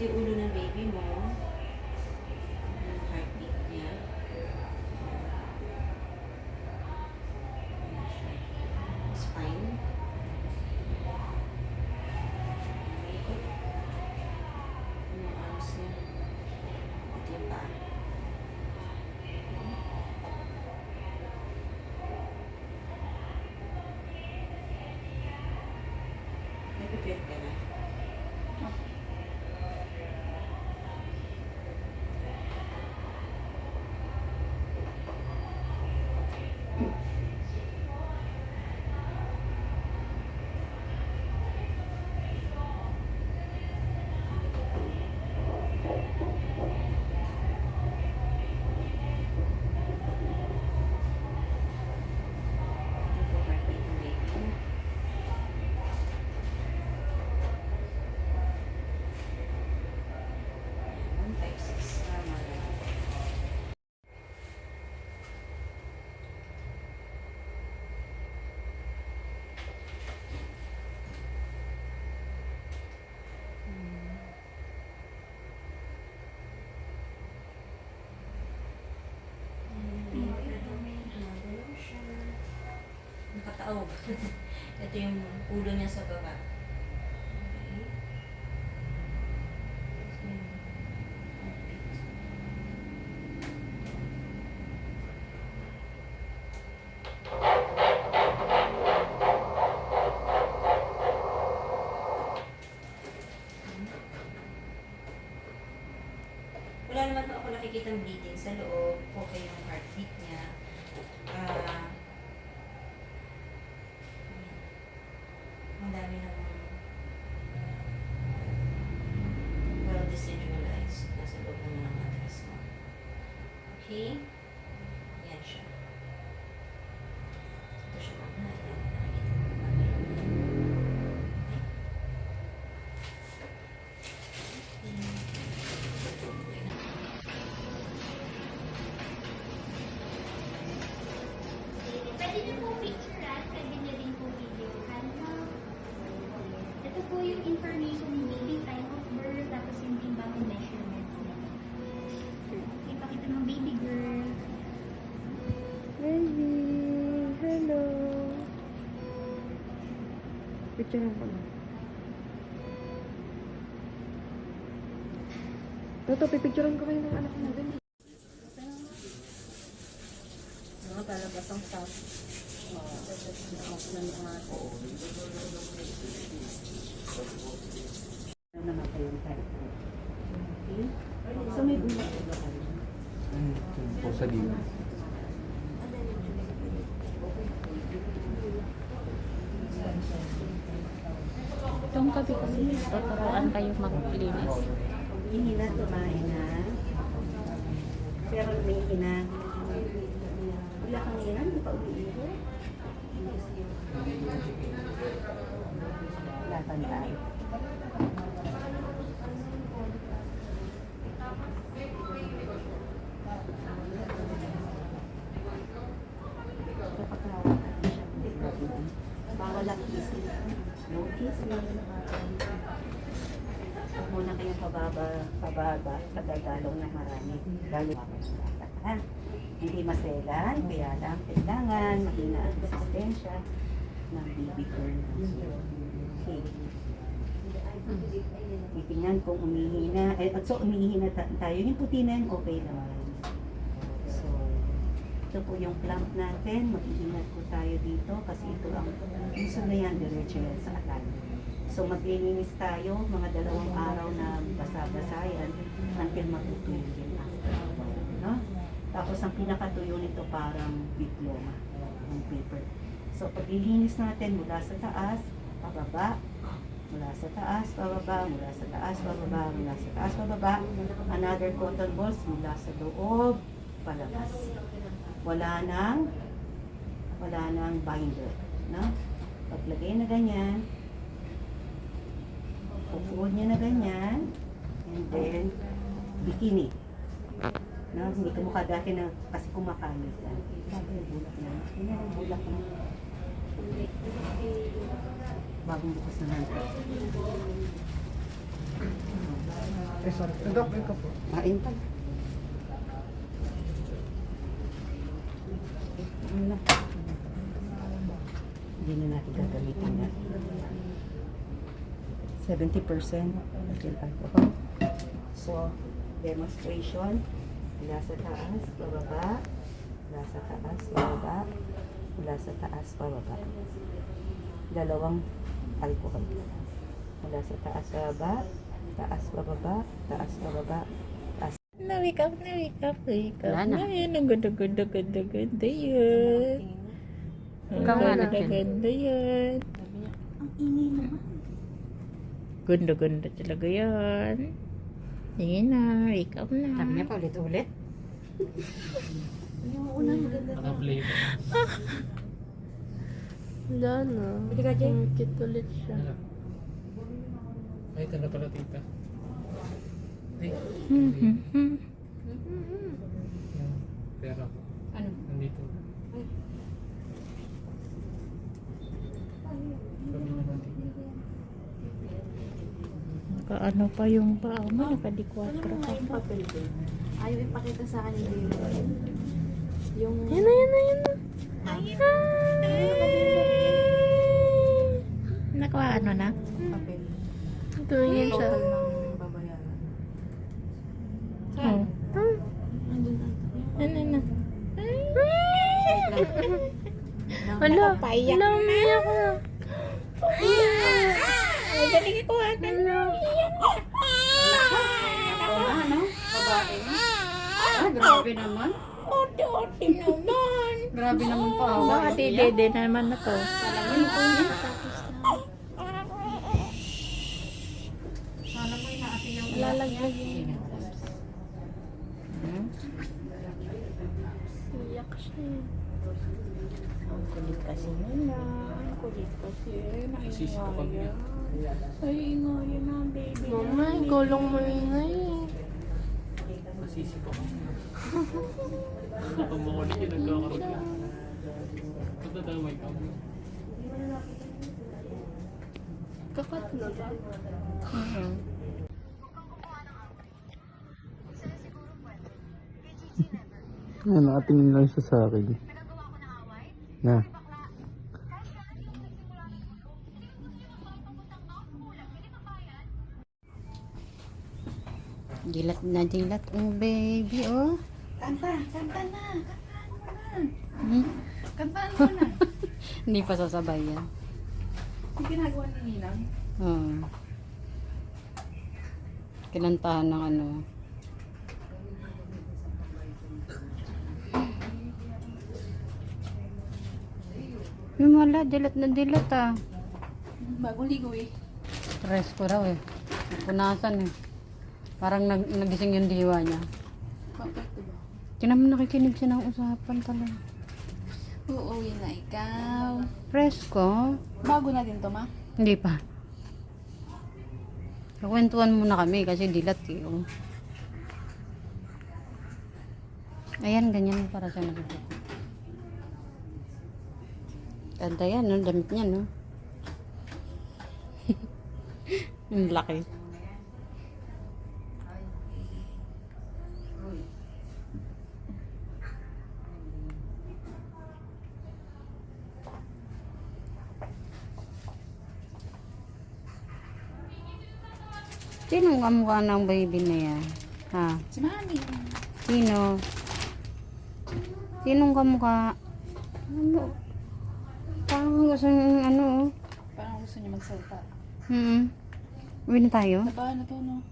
Yung ulo ng baby mo. Yung heartbeat niya. Ayan siya. Spine. Ikot. Ano yung arms niya. Ito yung paa. Nag-prepare ka na. Ito yung heartbeat ng baby. One, five, six. Tama lang. Nakataob. Ito yung ulo niya sa baba. Okay. Wala naman ako nakikita bleeding sa loob. Okay yung heartbeat niya. Ah, ayan. ang dami naman. Picture ko na. Toto, pipicturean ko kayo ng anak natin. Mga palabas ang staff. Ano naman kayong type? Okay? So may bulak po ba kayo? Yun po sa gilid. Itong gabi kasi tuturuan kayo maglinis. Hihina, tumain na. Pero may hina. Wala kang hina, hindi pa umiiho. Wala kang tayo. Bawal ang kissing. No kissing. Huwag muna kayong pababa, pababa, pagdadalaw ng marami. Lalo. Ha? Hindi maselan, kaya lang kailangan mahina ang resistensya ng baby girl. Okay. Titingnan kung umihina. Eh, so, umihina ta- tayo. Yung puti na yun, okay naman. So, ito po yung clamp natin. Mag-iingat po tayo dito kasi ito ang gusto na yan, diretso yan sa atan. So, maglilinis tayo mga dalawang araw na basa-basa yan until matutuyo No? Tapos, ang pinakatuyo nito parang diploma ng paper. So, paglilinis natin mula sa taas, pababa, mula sa taas, pababa, mula sa taas, pababa, mula sa taas, pababa. Another cotton balls mula sa loob, palabas. Wala nang, wala nang binder. No? Paglagay na ganyan, pupuod niya na ganyan, and then, bikini. No, hindi ka mukha dati na kasi kumakalit ka. Sabi yung bulak na. Yan bulak na. Bagong bukas na lang. Eh, sorry. Nag-apply ka po. Kain pa. Ano? Hindi na natin gagamitin yan. 70% ethyl alcohol. So, demonstration. Mula sa taas, pababa. Mula sa taas, pababa. Mula sa taas, pababa. Dalawang alcohol. Mula sa taas, pababa. Taas, pababa. Taas, pababa. Taas, Na wake up, na wake up, wake up. Na. Ayun, ang ganda, ganda, ganda, ganda yan. Ang Ikaw nga ganda, natin. ganda yan. Ang ingay naman. Ganda, ganda talaga yan. Sige na, wake up na. Sabi niya pa ulit-ulit. Yung una maganda. Naka-play ka. Wala na. Pwede ka, Jay? Ang cute ulit siya. Ay, na pala, tita. Ay, Mhm. pera ko. Ano? Nandito. Sabi Naka-ano pa yung paa mo, nakadikwatro pa. papel ko. Ayaw ipakita sa akin yung Yung... Yan na, yan na, yan na. Nakawa ano na? Papel. Tumingin siya. Total ng babayaran. Oh. Nandun na. Ano na? Wala. Paiyak na. Umiyak na. Ay, galing ko ata. ano? Babae. Ah, grabe naman. Ote-ote naman. Grabe naman pa. Baka dede naman na to. Salamin ko niya. Lalaglag yun. Iyak siya. Ang kulit kasi nila. Ang kulit kasi. Naingaya. Ay, ingaya na baby. Mama, ikaw lang maingay. Masisi ko. Kapag makulit yun, nagkakaroon ka. Ba't nadamay ka? Kakat na ba? Mhm. Ano, nakatingin lang siya sa akin. Na. Dilat na dilat ang baby, oh. Kanta, kanta na. Hmm? Kantaan mo na. Hindi pa sasabay yan. Yung ginagawa ni Ninang. Oo. Kinantahan ng ano. Yung wala, dilat na dilat ah. Bagong ligo eh. Stress ko raw eh. Punasan eh. Parang nag nagising yung diwa niya. Bakit diba? Tinan mo nakikinig siya ng usapan talaga. Uuwi na ikaw. Presko? Bago na din to, ma? Hindi pa. Kakwentuhan muna kami kasi dilat eh. oh. Ayan, ganyan para siya nagiging. Ganda yan, no? Damit niya, no? Ang laki. Sinong kamukha ng baby na yan? Ha? Si Mami. Sino? Sinong kamukha? Ano? Parang gusto ng ano, oh. Parang gusto niya magsalita. Hmm. Uwi na tayo? Naba, na to, no?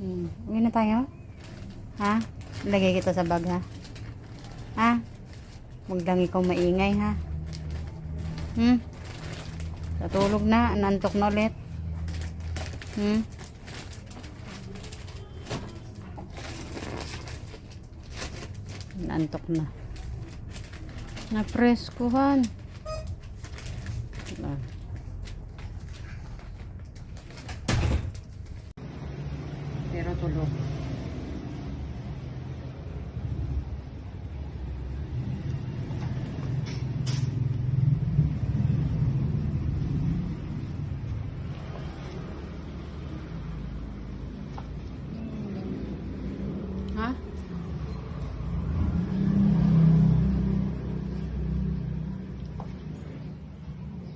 Hmm. Uwi na tayo? Ha? Lagay kita sa bag, ha? Ha? Huwag lang ikaw maingay, ha? Hmm? Natulog na. Nantok na ulit. Hmm? Nantok na. Napreskuhan. Ah. Pero tulog. Ha?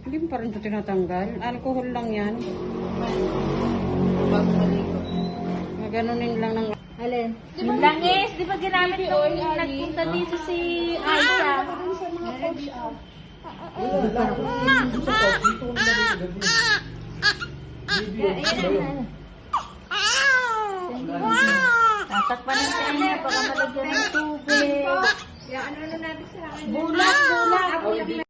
Hindi mo pa rin ito tinatanggal. Alcohol lang yan. Maganunin lang ng... Alin? Yung langis, di ba ginamit nung nagpunta dito si Aisha? Tatakpan na siya niya, baka malagyan ng tubig. Bulat, bulat.